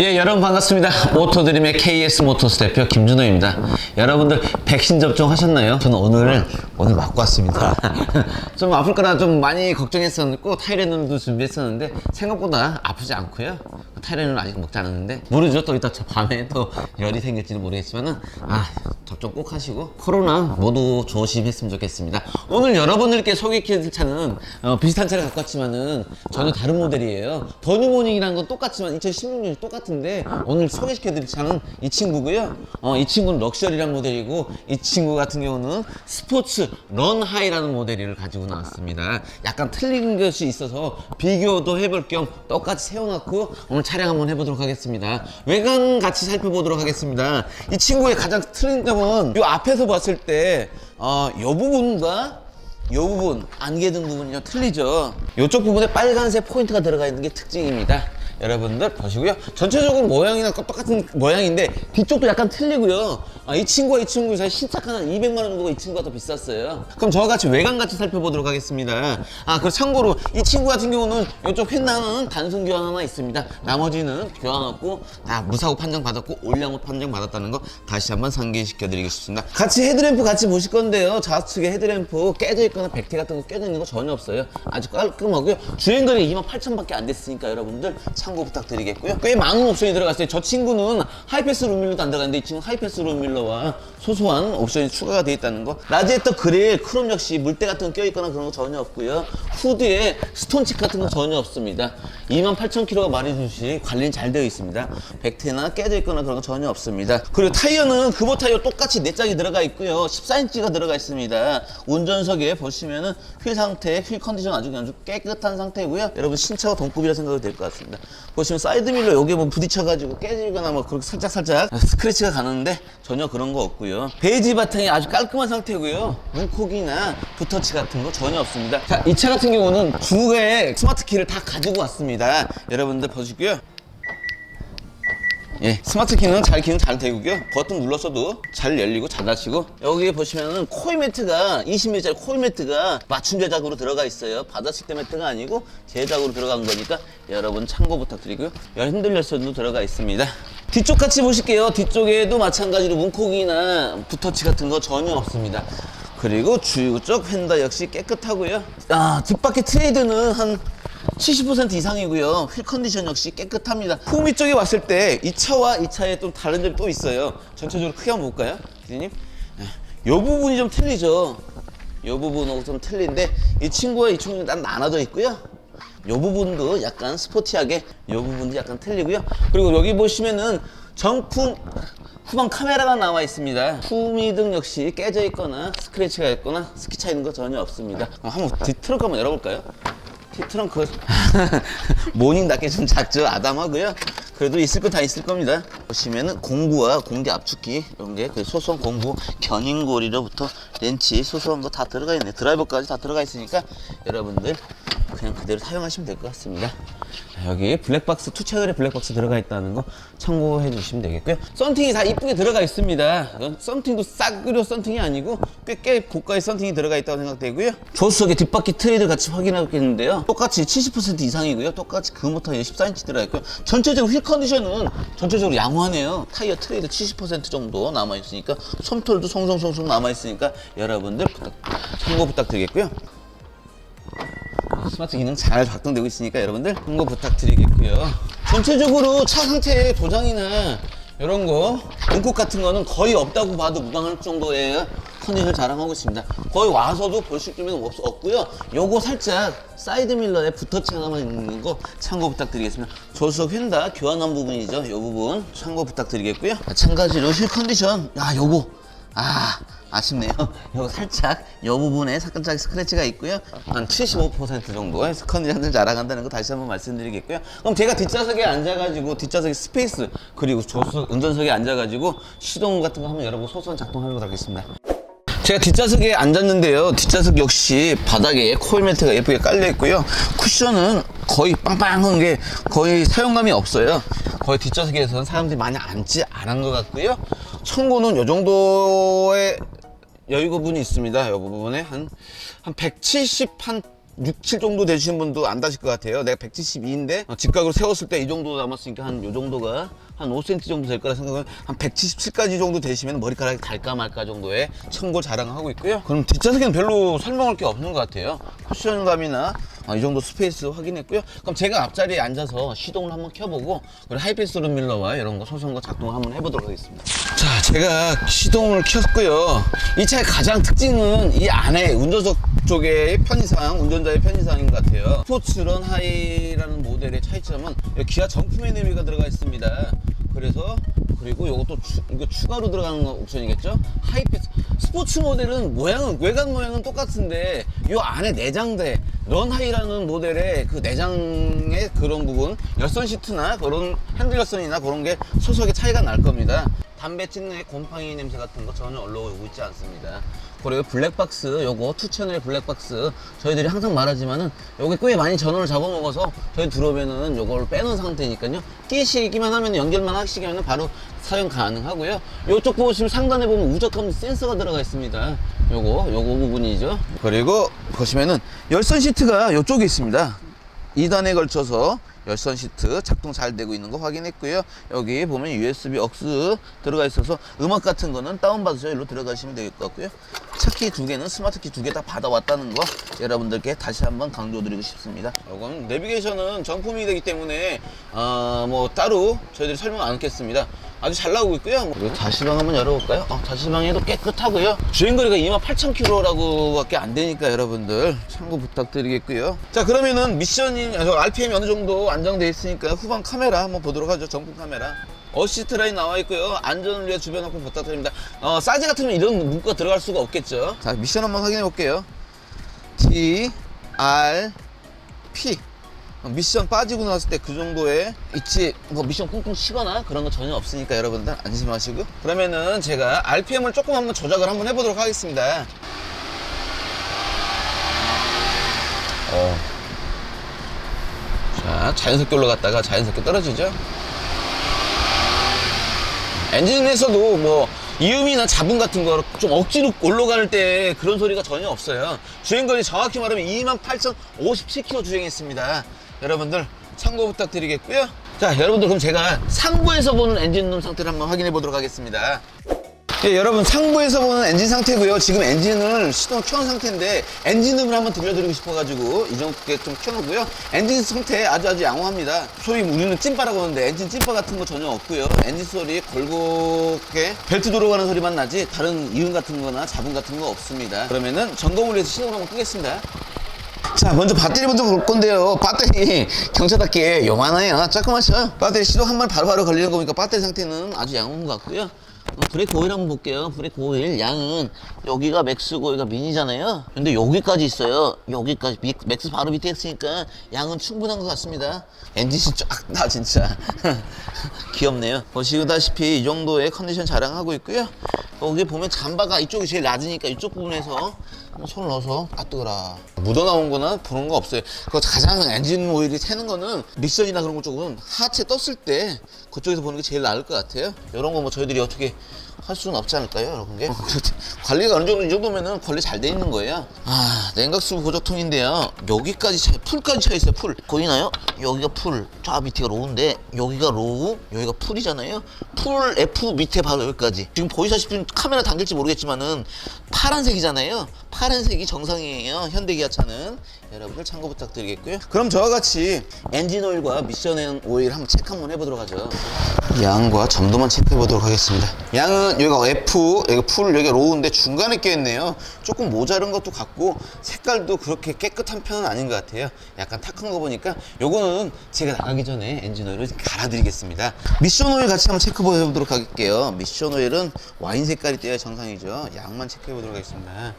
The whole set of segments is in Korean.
예, 여러분 반갑습니다. 오토드림의 KS 모터스 대표 김준호입니다. 여러분들 백신 접종 하셨나요? 저는 오늘 오늘 맞고 왔습니다. 좀 아플 거라 좀 많이 걱정했었고 타이레놀도 준비했었는데 생각보다 아프지 않고요. 타이레놀 아직 먹지 않았는데 모르죠. 또 이따 저 밤에 또 열이 생길지는 모르겠지만은 아 접종 꼭 하시고 코로나 모두 조심했으면 좋겠습니다. 오늘 여러분들께 소개해드릴 차는 어, 비슷한 차를 갖고 왔지만은 전혀 다른 모델이에요. 더뉴모닝이라는 건 똑같지만 2016년이 똑같은데 오늘 소개시켜드릴 차는 이 친구고요. 어, 이 친구는 럭셔리란 모델이고 이 친구 같은 경우는 스포츠 런하이라는 모델을 가지고 나왔습니다. 약간 틀린 것이 있어서 비교도 해볼 겸 똑같이 세워놓고 오늘 차량 한번 해보도록 하겠습니다. 외관 같이 살펴보도록 하겠습니다. 이 친구의 가장 틀린 점은 이 앞에서 봤을 때 어, 이 부분과 이 부분 안개 등 부분이 좀 틀리죠 이쪽 부분에 빨간색 포인트가 들어가 있는 게 특징입니다 여러분들 보시고요. 전체적으로 모양이나 똑같은 모양인데 뒤쪽도 약간 틀리고요. 아, 이 친구와 이 친구 사이 신차가 한 200만 원 정도가 이 친구가 더 비쌌어요. 그럼 저와 같이 외관 같이 살펴보도록 하겠습니다. 아 그리고 참고로 이 친구 같은 경우는 이쪽 휠나는 단순 교환 하나 있습니다. 나머지는 교환 없고 다 무사고 판정 받았고 올량호 판정 받았다는 거 다시 한번 상기시켜 드리겠습니다. 같이 헤드램프 같이 보실 건데요. 좌측에 헤드램프 깨져 있거나 백태 같은 거 깨져 있는 거 전혀 없어요. 아주 깔끔하고요. 주행거리 2만 8천밖에 안 됐으니까 여러분들 참고 부탁드리겠고요. 꽤 많은 옵션이 들어갔어요. 저 친구는 하이패스 룸밀러도 안 들어갔는데 이 친구 하이패스 룸밀러와 소소한 옵션이 추가가 되어 있다는 거. 라지에터 그릴 크롬 역시 물때 같은 거 껴있거나 그런 거 전혀 없고요. 후드에 스톤칩 같은 거 전혀 없습니다. 2만 8천 킬로가 말해주시 관리는 잘 되어 있습니다. 백태나 깨져 있거나 그런 거 전혀 없습니다. 그리고 타이어는 그보 타이어 똑같이 네 짝이 들어가 있고요. 14인치가 들어가 있습니다. 운전석에 보시면은 휠 상태 휠 컨디션 아주 아주 깨끗한 상태고요. 여러분 신차가 동급이라 생각이 될 것 같습니다 보시면 사이드밀러 여기에 뭐 부딪혀가지고 깨지거나 뭐 그렇게 살짝 살짝 스크래치가 가는데 전혀 그런 거 없고요. 베이지 바탕이 아주 깔끔한 상태고요. 문콕이나 붓터치 같은 거 전혀 없습니다. 자 이 차 같은 경우는 중국에 스마트 키를 다 가지고 왔습니다. 여러분들 보시고요 예, 스마트 키는 잘 키는 잘 되고요. 버튼 눌렀어도 잘 열리고 잘 닫히고 여기 보시면은 코일 매트가 20mm짜리 코일 매트가 맞춤 제작으로 들어가 있어요. 바다식대 매트가 아니고 제작으로 들어간 거니까 여러분 참고 부탁드리고요. 열 열선도 들어가 있습니다. 뒤쪽 같이 보실게요. 뒤쪽에도 마찬가지로 문콕이나 붓터치 같은 거 전혀 없습니다. 그리고 주유 쪽 휀다 역시 깨끗하고요. 아, 뒷바퀴 트레이드는 한 70% 이상이고요. 휠 컨디션 역시 깨끗합니다. 후미 쪽에 왔을 때 이 차와 이 차에 좀 다른 점이 또 있어요. 전체적으로 크게 한번 볼까요? 기자님? 이 부분이 좀 틀리죠. 이 부분하고 좀 틀린데 이 친구와 이 친구는 난 나눠져 있고요. 이 부분도 약간 스포티하게 이 부분도 약간 틀리고요. 그리고 여기 보시면은 정품 후방 카메라가 나와 있습니다. 후미등 역시 깨져 있거나 스크래치가 있거나 스키 차 있는 거 전혀 없습니다. 어, 한번 뒤 트렁크 한번 열어볼까요? 티 트렁크 모닝답게 좀 작죠? 아담하고요 그래도 있을 거 다 있을 겁니다. 보시면은 공구와 공기 압축기 이런 게 그 소소한 공구 견인고리로부터 렌치 소소한 거 다 들어가 있네. 드라이버까지 다 들어가 있으니까 여러분들 그냥 그대로 사용하시면 될 것 같습니다. 자, 여기 블랙박스 투 채널에 블랙박스 들어가 있다는 거 참고해 주시면 되겠고요. 썬팅이 다 이쁘게 들어가 있습니다. 이건 썬팅도 싸구려 썬팅이 아니고 꽤, 꽤 고가의 썬팅이 들어가 있다고 생각되고요. 조수석에 뒷바퀴 트레이드 같이 확인하겠는데요. 똑같이 70% 이상이고요. 똑같이 그 모터에 14인치 들어가 있고요. 전체적으로 휠 컨디션은 전체적으로 양호하네요. 타이어 트레이드 70% 정도 남아 있으니까 솜털도 송송송송 남아 있으니까 여러분들 부탁, 참고 부탁드리겠고요 스마트 기능 잘 작동되고 있으니까 여러분들 참고 부탁드리겠고요. 전체적으로 차 상태 도장이나 이런 거 문콕 같은 거는 거의 없다고 봐도 무방할 정도의 컨디션을 자랑하고 있습니다. 거의 와서도 보실 점은 없, 없고요. 요거 살짝 사이드 밀러에 붓터치 하나만 있는 거 참고 부탁드리겠습니다. 조수석 휀다 교환한 부분이죠. 요 부분 참고 부탁드리겠고요. 마찬가지로 휠 컨디션 야 요거 아 아쉽네요. 이거 살짝 이 부분에 살짝 스크래치가 있고요. 한 75% 정도의 컨디션을 자랑한다는 거 다시 한번 말씀드리겠고요. 그럼 제가 뒷좌석에 앉아가지고 뒷좌석에 스페이스 그리고 조수석 운전석에 앉아가지고 시동 같은 거 한번 열어보고 소선 작동하도록 하겠습니다. 제가 뒷좌석에 앉았는데요. 뒷좌석 역시 바닥에 코일 매트가 예쁘게 깔려 있고요. 쿠션은 거의 빵빵한 게 거의 사용감이 없어요. 거의 뒷좌석에서는 사람들이 많이 앉지 않은 것 같고요. 청고는 이 정도의 여유 부분이 있습니다. 이 부분에 한, 한 170, 한 6, 7 정도 되시는 분도 안 다실 것 같아요. 내가 172인데 직각으로 세웠을 때 이 정도 남았으니까 한 이 정도가 한 5cm 정도 될 거라 생각하면 한 177까지 정도 되시면 머리카락이 달까 말까 정도의 청고 자랑하고 있고요. 그럼 뒷좌석에는 별로 설명할 게 없는 것 같아요. 쿠션감이나 아, 이 정도 스페이스 확인했고요. 그럼 제가 앞자리에 앉아서 시동을 한번 켜보고 그리고 하이패스 룸밀러와 이런 거 소선거 작동을 한번 해보도록 하겠습니다. 자, 제가 시동을 켰고요. 이 차의 가장 특징은 이 안에 운전석 쪽의 편의상, 운전자의 편의상인 것 같아요. 스포츠런 하이라는 모델의 차이점은 기아 정품의 의미가 들어가 있습니다. 그래서 그리고 이것도 추, 이거 추가로 들어가는 거 옵션이겠죠? 하이패스 스포츠 모델은 모양은 외관 모양은 똑같은데 이 안에 내장재 런하이라는 모델의 그 내장의 그런 부분 열선 시트나 그런 핸들 열선이나 그런 게 소속의 차이가 날 겁니다. 담배 찢는 곰팡이 냄새 같은 거 전혀 올라오고 있지 않습니다. 그리고 블랙박스 요거 투 채널의 블랙박스 저희들이 항상 말하지만은 요게 꽤 많이 전원을 잡아먹어서 저희 들어오면은 요걸 빼놓은 상태니까요 끼시기만 하면 연결만 하시기면 바로 사용 가능하고요 요쪽 보시면 상단에 보면 우적함 센서가 들어가 있습니다 요거 요거 부분이죠 그리고 보시면은 열선 시트가 요쪽에 있습니다 2단에 걸쳐서 열선 시트 작동 잘 되고 있는 거 확인했고요. 여기 보면 USB 억스 들어가 있어서 음악 같은 거는 다운받으셔 일로 들어가시면 될 것 같고요. 차키 두 개는 스마트 키 두 개 다 받아왔다는 거 여러분들께 다시 한번 강조드리고 싶습니다. 이건 내비게이션은 정품이 되기 때문에 어, 뭐 따로 저희들이 설명 안 하겠습니다. 아주 잘 나오고 있고요. 그리고 자시방 한번 열어볼까요? 어, 자시방에도 깨끗하고요. 주행거리가 28,000km라고 밖에 안 되니까 여러분들 참고 부탁드리겠고요. 자, 그러면은 저 RPM이 어느 정도 안정돼 있으니까 후방 카메라 한번 보도록 하죠. 정품 카메라. 어시스트 라인 나와 있고요. 안전을 위해 주변 확보 부탁드립니다. 어, 사이즈 같으면 이런 문구가 들어갈 수가 없겠죠. 자, 미션 한번 확인해 볼게요. T, R, P. 미션 빠지고 나왔을 때 그 정도의 있지 뭐 미션 꽁꽁 치거나 그런 거 전혀 없으니까 여러분들 안심하시고 그러면은 제가 RPM을 조금 한번 조작을 한번 해보도록 하겠습니다 어. 자 자연스럽게 올라갔다가 자연스럽게 떨어지죠 엔진에서도 뭐 이음이나 잡음 같은 거 좀 억지로 올라갈 때 그런 소리가 전혀 없어요. 주행거리 정확히 말하면 28,057km 주행했습니다. 여러분들 참고 부탁드리겠고요. 자, 여러분들 그럼 제가 상부에서 보는 엔진룸 상태를 한번 확인해 보도록 하겠습니다. 예, 여러분 상부에서 보는 엔진 상태고요. 지금 엔진을 시동 켜놓은 상태인데 엔진음을 한번 들려드리고 싶어가지고 이 정도게 좀 켜놓고요. 엔진 상태 아주 아주 양호합니다. 소위 우리는 찐빠라고 하는데 엔진 찐빠 같은 거 전혀 없고요. 엔진 소리 골고게 벨트 돌아가는 소리만 나지 다른 이음 같은 거나 잡음 같은 거 없습니다. 그러면은 점검을 위해서 시동을 한번 끄겠습니다. 자 먼저 배터리 먼저 볼 건데요. 배터리 경차답게 요만해요. 조그맣죠 배터리 시동 한 번 바로바로 걸리는 거 보니까 배터리 상태는 아주 양호한 것 같고요. 어, 브레이크 오일 한번 볼게요. 브레이크 오일. 양은 여기가 맥스고 여기가 미니잖아요. 근데 여기까지 있어요. 여기까지 미- 맥스 바로 밑에 있으니까 양은 충분한 것 같습니다. 엔진이 쫙나 진짜. 귀엽네요. 보시다시피 이 정도의 컨디션 자랑하고 있고요 여기 보면 잠바가 이쪽이 제일 낮으니까 이쪽 부분에서 손을 넣어서 아 뜨거라. 묻어나온 거나 그런 거 없어요. 그 가장 엔진 오일이 새는 거는 미션이나 그런 거 쪽은 하체 떴을 때 그쪽에서 보는 게 제일 나을 것 같아요. 이런 거 뭐 저희들이 어떻게 할 수는 없지 않을까요 여러분? 게? 관리가 어느 정도 이 정도면은 관리 잘 돼 있는 거예요. 아 냉각수 보조통인데요. 여기까지 차, 풀까지 차 있어요 풀. 보이나요? 여기가 풀 저 밑에가 로우인데 여기가 로우 여기가 풀이잖아요. 풀 F 밑에 바로 여기까지. 지금 보이시다시피 카메라 당길지 모르겠지만은 파란색이잖아요 파란색이 정상이에요. 현대기아차는 여러분들 참고 부탁드리겠고요. 그럼 저와 같이 엔진 오일과 미션 오일 한번 체크 한번 해보도록 하죠. 양과 점도만 체크해 보도록 하겠습니다. 양은 여기가 F, 여기 풀, 여기 로우인데 중간에 껴있네요. 조금 모자른 것도 같고 색깔도 그렇게 깨끗한 편은 아닌 것 같아요. 약간 탁한 거 보니까 요거는 제가 나가기 전에 엔진 오일을 갈아드리겠습니다. 미션 오일 같이 한번 체크 해보도록 할게요. 미션 오일은 와인 색깔이 떼야 정상이죠. 양만 체크해 보도록 하겠습니다.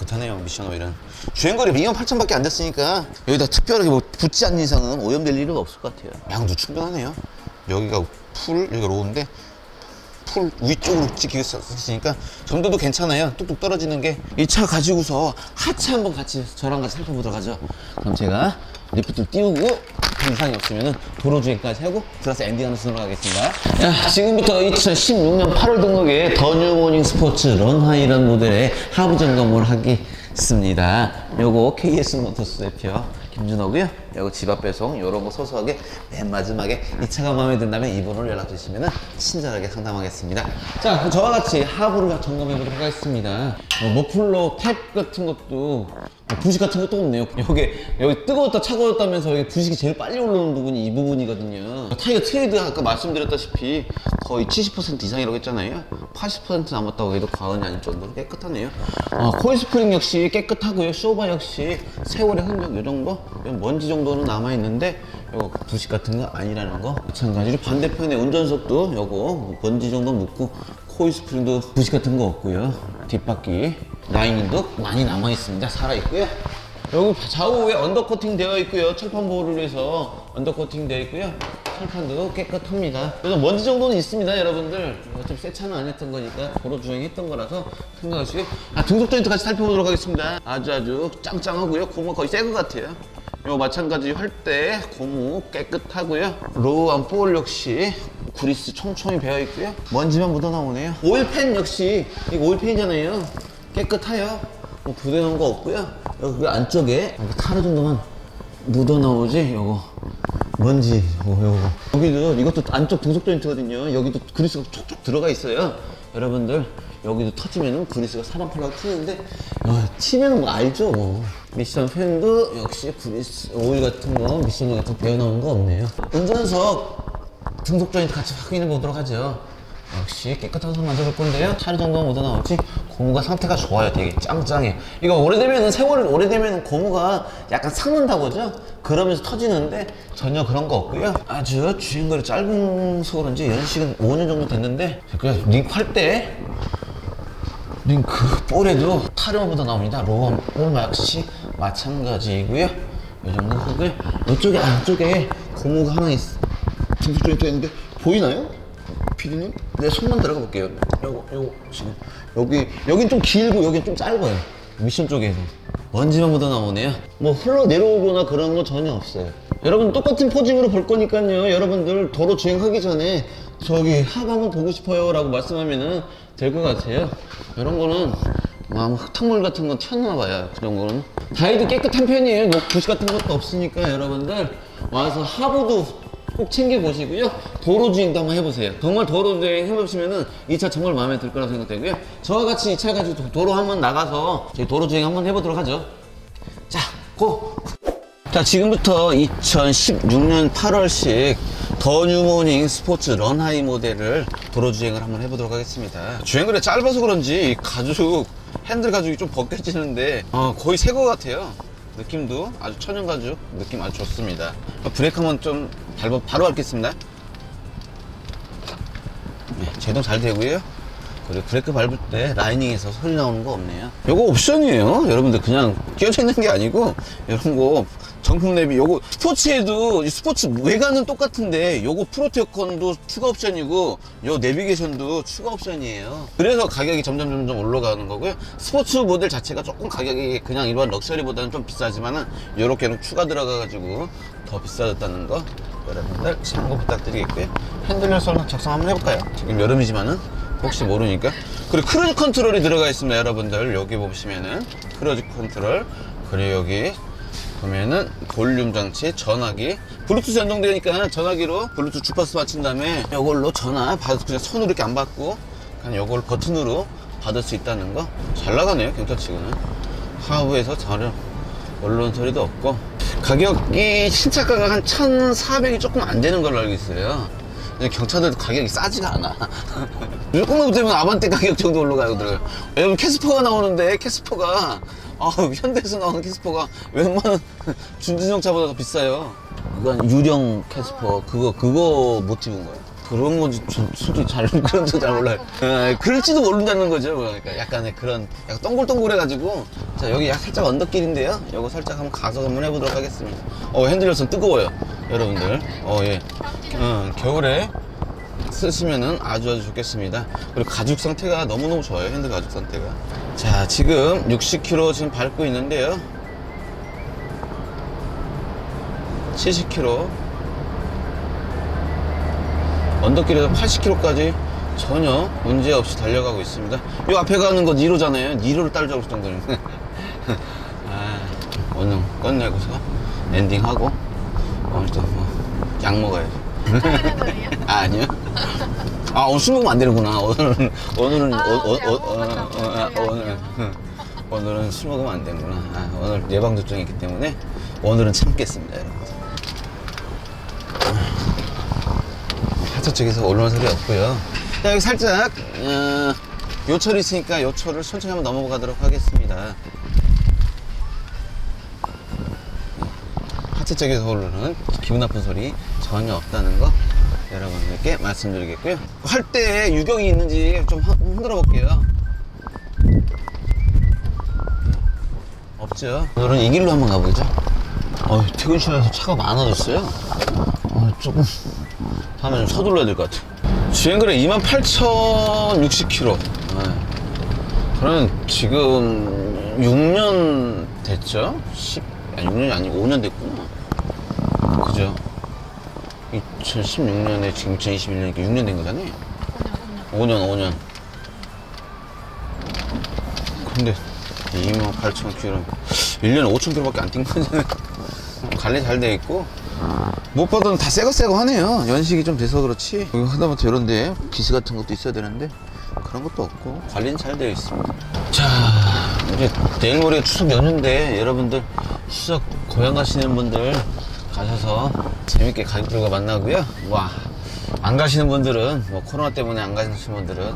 깨끗하네요 미션 오일은 주행거리 2만 8천밖에 안 됐으니까 여기다 특별하게 뭐 붙지 않는 이상은 오염될 일은 없을 것 같아요. 양도 충분하네요. 여기가 풀 여기가 로우인데 풀 위쪽으로 찍히게 썼으니까. 정도도 괜찮아요. 뚝뚝 떨어지는 게. 이 차 가지고서 하체 한번 같이 저랑 같이 살펴보도록 하죠. 그럼 제가 리프트를 띄우고 이상이 없으면 도로 주행까지 하고 들어서 엔딩하는 순으로 가겠습니다. 야, 지금부터 2016년 8월 등록에 더 뉴 모닝 스포츠 런하이라는 모델의 하부 점검을 하겠습니다. 요거 KS 모터스 대표 김준호고요 요거 집앞 배송 요런 거 소소하게 맨 마지막에 이 차가 마음에 든다면 이 번호를 연락 주시면 친절하게 상담하겠습니다. 자 저와 같이 하부를 점검해 보도록 하겠습니다. 어, 머플러 탭 같은 것도 어, 부식 같은 것도 없네요. 여기 여기 뜨거웠다 차가웠다면서 여기 부식이 제일 빨리 올라오는 부분이 이 부분이거든요. 타이어 트레이드 아까 말씀드렸다시피 거의 70% 이상이라고 했잖아요. 80% 남았다고 해도 과언이 아닐 정도로 깨끗하네요. 어, 코일 스프링 역시 깨끗하고요. 쇼바 역시 세월의 흔적 이 정도? 먼지 정도 는 남아있는데 요거 부식 같은 거 아니라는 거 마찬가지로 반대편에 운전석도 요거 먼지 정도 묻고 코일 스프링도 부식 같은 거 없고요. 뒷바퀴 라인도 많이 남아있습니다. 살아있고요. 여기 좌우에 언더코팅 되어 있고요. 철판 보호를 위해서 언더코팅 되어 있고요. 철판도 깨끗합니다. 그래서 먼지 정도는 있습니다 여러분들. 어차피 새 차는 안 했던 거니까 도로 주행했던 거라서 생각하시고. 아 등속 조인트 같이 살펴보도록 하겠습니다. 아주 아주 짱짱하고요. 고무 거의 새것 같아요 요 마찬가지 활대 고무 깨끗하고요. 로우암 볼 역시 구리스 촘촘히 배어 있고요. 먼지만 묻어 나오네요. 오일팬 역시 이거 오일팬이잖아요. 깨끗해요. 뭐 부대는 거 없고요. 여기 안쪽에 여기 타르 정도만 묻어 나오지? 요거 먼지. 요거 요거. 여기도 이것도 안쪽 등속 조인트거든요. 여기도 그리스가 촉촉 들어가 있어요. 여러분들 여기도 터지면은 그리스가 사방팔라고 튀는데 어, 튀면은 뭐 알죠 뭐. 미션 팬도 역시 그리스 오일 같은 거 미션 같은 거 나온 거 없네요. 운전석 등속 조인트 같이 확인해 보도록 하죠. 역시 깨끗한 손 만져볼 건데요. 차례 정도가 묻어 나오지. 고무가 상태가 좋아요. 되게 짱짱해. 이거 오래되면은 세월 오래되면 고무가 약간 삭는다고 하죠? 그러면서 터지는데 전혀 그런 거 없고요. 아주 주행거리 짧은서 그런지 연식은 5년 정도 됐는데 그냥 링크할 때 링크 볼에도 타르마 묻어 나옵니다 로어 볼 역시 마찬가지이고요 이 정도 하고요 이쪽에 안쪽에 고무가 하나 있 등속 조인트 있는데 보이나요? 피디님? 내 손만 들어가 볼게요. 요거, 요거, 지금. 여기, 여긴 좀 길고, 여긴 좀 짧아요. 미션 쪽에서. 먼지만 묻어 나오네요. 뭐 흘러 내려오거나 그런 거 전혀 없어요. 여러분 똑같은 포징으로 볼 거니까요. 여러분들 도로 주행하기 전에 저기 한번 보고 싶어요 라고 말씀하면은 될 것 같아요. 이런 거는 뭐 아마 흙탕물 같은 건 튀었나 봐요. 그런 거는. 다이도 깨끗한 편이에요. 뭐 부식 같은 것도 없으니까 여러분들 와서 하부도 꼭 챙겨 보시고요. 도로 주행도 한번 해보세요. 정말 도로 주행 해보시면은 이 차 정말 마음에 들 거라고 생각되고요. 저와 같이 이 차 가지고 도로 한번 나가서 저희 도로 주행 한번 해보도록 하죠. 자, 고! 자, 지금부터 2016년 8월식 더 뉴모닝 스포츠 런하이 모델을 도로 주행을 한번 해보도록 하겠습니다. 주행거리 짧아서 그런지 이 가죽, 핸들 가죽이 좀 벗겨지는데 어, 거의 새 거 같아요. 느낌도 아주 천연 가죽 느낌 아주 좋습니다. 브레이크 한번 좀 밟아 바로 밟겠습니다. 네, 제동 잘 되고요. 그리고 브레이크 밟을 때 라이닝에서 소리 나오는 거 없네요. 요거 옵션이에요. 여러분들 그냥 끼워져 있는 게 아니고 이런 거 정품 랩이 요거 스포츠에도 이 스포츠 외관은 똑같은데 요거 프로테어컨도 추가 옵션이고 요 내비게이션도 추가 옵션이에요. 그래서 가격이 점점 점점 올라가는 거고요. 스포츠 모델 자체가 조금 가격이 그냥 일반 럭셔리보다는 좀 비싸지만은 요렇게는 추가 들어가 가지고 더 비싸졌다는 거 여러분들 참고 부탁드리겠고요. 핸들 열선 작성 한번 해볼까요? 지금 여름이지만은 혹시 모르니까. 그리고 크루즈 컨트롤이 들어가 있습니다 여러분들. 여기 보시면은 크루즈 컨트롤. 그리고 여기 보면은 볼륨 장치 전화기. 블루투스 연동되니까 전화기로 블루투스 주파수 맞춘 다음에 이걸로 전화 받아서 그냥 손으로 이렇게 안 받고 그냥 이걸 버튼으로 받을 수 있다는 거. 잘 나가네요 경차치고는. 하부에서 전혀 언론 소리도 없고. 가격이 신차가가 한 1,400이 조금 안 되는 걸로 알고 있어요. 경차들도 가격이 싸지가 않아 조금만 되면 아반떼 가격 정도 올라가고 들어요 여러분 캐스퍼가 나오는데 캐스퍼가 아 현대에서 나오는 캐스퍼가 웬만한 준진형차보다 더 비싸요 이건 유령 캐스퍼 그거 그거 모티브인 거예요 그런 건지 저 솔직히 잘 그런 지 잘 몰라요. 에, 그럴지도 모른다는 거죠. 그러니까 약간의 그런 약간 동글동글해 가지고 자 여기 약 살짝 언덕길인데요. 요거 살짝 한번 가서 한번 해보도록 하겠습니다. 어 핸들 열선 뜨거워요, 여러분들. 어 예. 어, 겨울에 쓰시면은 아주 아주 좋겠습니다. 그리고 가죽 상태가 너무너무 좋아요. 핸들 가죽 상태가. 자 지금 60km 지금 밟고 있는데요. 70km 언덕길에서 80km까지 전혀 문제 없이 달려가고 있습니다. 이 앞에 가는 건 니로잖아요. 니로를 따르자고 할 정도는. 아, 오늘 끝내고서 엔딩하고 오늘 또뭐약 먹어야죠. 아, 아니요. 아, 오늘 술 먹으면 안 되는구나. 오늘은, 오늘은, 아, 어, 어, 어, 약 어, 어, 어, 어, 오늘, 오늘은 술 먹으면 안 되는구나. 아, 오늘 예방접종이 있기 때문에 오늘은 참겠습니다, 여러분. 하차 쪽에서 올라오는 소리 없고요. 자, 여기 살짝 어, 요철이 있으니까 요철을 천천히 한번 넘어가도록 하겠습니다. 하차 쪽에서 오르는 기분 나쁜 소리 전혀 없다는 거 여러분들께 말씀드리겠고요. 할 때 유경이 있는지 좀 흔- 흔들어 볼게요. 없죠. 오늘은 이 길로 한번 가보죠. 어, 퇴근 시간에서 차가 많아졌어요. 어, 조금 하면 좀 서둘러야 될 것 같아. 주행거리 28,060km. 저는 지금 6년 됐죠? 10, 아니 6년이 아니고 5년 됐구나. 그죠? 2016년에 지금 2021년이니까 6년 된 거잖아요. 5년, 5년. 근데 28,000km. 1년에 5,000km밖에 안 뛴 거잖아요. 관리 잘 돼 있고. 무엇보다는 다 새거 새거 하네요. 연식이 좀 돼서 그렇지. 여기 하다못해 이런데 기스 같은 것도 있어야 되는데 그런 것도 없고 관리는 잘 되어 있습니다. 자, 이제 내일 모레 추석 연휴인데 여러분들 추석 고향 가시는 분들 가셔서 재밌게 가족들과 만나고요. 와, 안 가시는 분들은 뭐 코로나 때문에 안 가시는 분들은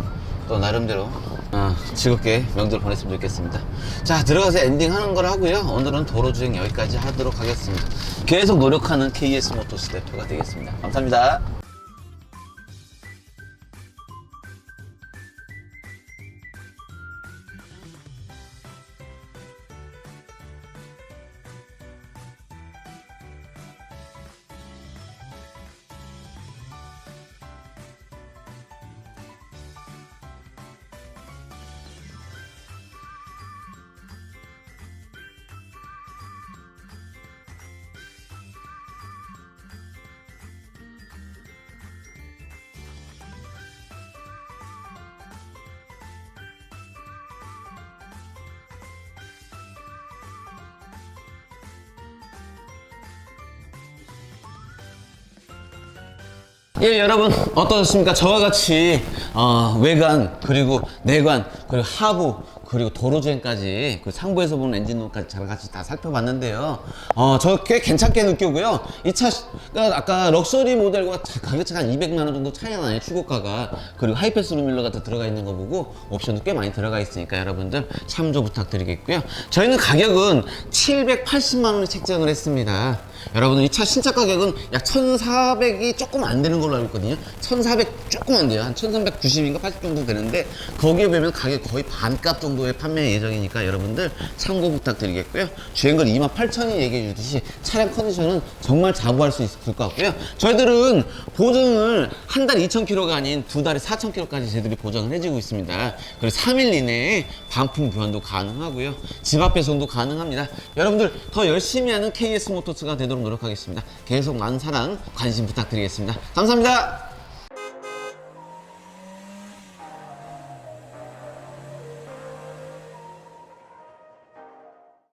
또 나름대로 어, 즐겁게 명절 보냈으면 좋겠습니다. 자 들어가서 엔딩 하는 걸 하고요. 오늘은 도로 주행 여기까지 하도록 하겠습니다. 계속 노력하는 KS 모토스 대표가 되겠습니다. 감사합니다. 예, 여러분 어떠셨습니까? 저와 같이 어, 외관 그리고 내관 그리고 하부 그리고 도로주행까지 그 상부에서 보는 엔진룸까지 잘 같이 다 살펴봤는데요. 어, 저 꽤 괜찮게 느끼고요. 이 차가 아까 럭셔리 모델과 자- 가격 차가 한 200만 원 정도 차이가 나요. 추고가가 그리고 하이패스 룸밀러가 더 들어가 있는 거 보고 옵션도 꽤 많이 들어가 있으니까 여러분들 참조 부탁드리겠고요. 저희는 가격은 780만 원에 책정을 했습니다. 여러분들 이차 신차 가격은 약 1,400이 조금 안 되는 걸로 알고 있거든요. 1,400 조금 안 돼요. 한 1,390인가 80 정도 되는데 거기에 비하면 가격 거의 반값 정도의 판매 예정이니까 여러분들 참고 부탁드리겠고요. 주행거리 28,000이 얘기해 주듯이 차량 컨디션은 정말 자부할 수 있을 것 같고요. 저희들은 보증을 한달 2,000km가 아닌 두 달에 4,000km까지 저희들이 보장을 해주고 있습니다. 그리고 3일 이내에 반품 교환도 가능하고요. 집 앞 배송도 가능합니다. 여러분들 더 열심히 하는 KS 모토스가 되도록 노력하겠습니다. 계속 많은 사랑, 관심 부탁드리겠습니다. 감사합니다.